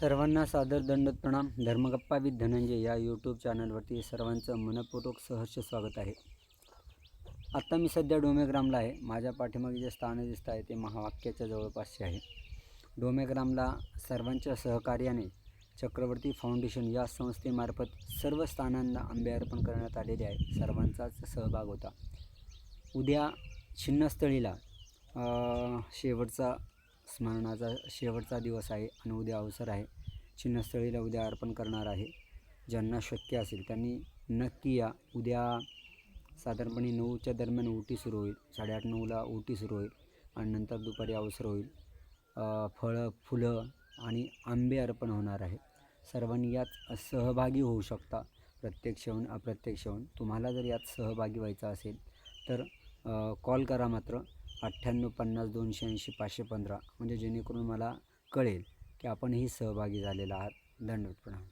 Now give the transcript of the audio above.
सर्वांना सादर दंडवत प्रणाम. धर्मगप्पा विथ धनंजय या यूट्यूब चॅनलवरती सर्वांचं मनपूर्वक सहर्ष स्वागत आहे. आत्ता मी सध्या डोमेग्रामला आहे. माझ्या पाठीमागे जे स्थान दिसत आहे ते महावाक्याच्या जवळपासचे आहे. डोमेग्रामला सर्वांच्या सहकार्याने चक्रवर्ती फाउंडेशन या संस्थेमार्फत सर्व स्थानांना आंबे अर्पण करण्यात आलेले आहे. सर्वांचाच सहभाग होता. उद्या छिन्नस्थळीला शेवटचा स्मरणाचा शेवटचा दिवस आहे आणि उद्या अवसर आहे. चिन्हस्थळीला उद्या अर्पण करणार आहे. ज्यांना शक्य असेल त्यांनी नक्की या. उद्या साधारणपणे नऊच्या दरम्यान ओटी सुरू होईल. साडेआठ नऊला ओटी सुरू होईल आणि नंतर दुपारी अवसर होईल. फळं फुलं आणि आंबे अर्पण होणार आहे. सर्वांनी यात सहभागी होऊ शकता. प्रत्यक्ष होऊन अप्रत्यक्ष होऊन तुम्हाला जर यात सहभागी व्हायचं असेल तर कॉल करा मात्र. अठ्ठ्याण्णव पन्नास दोनशे ऐंशी पाचशे पंधरा. म्हणजे जेणेकरून मला कळेल की आपणही सहभागी झालेला आहात. धन्यवाद प्रणाम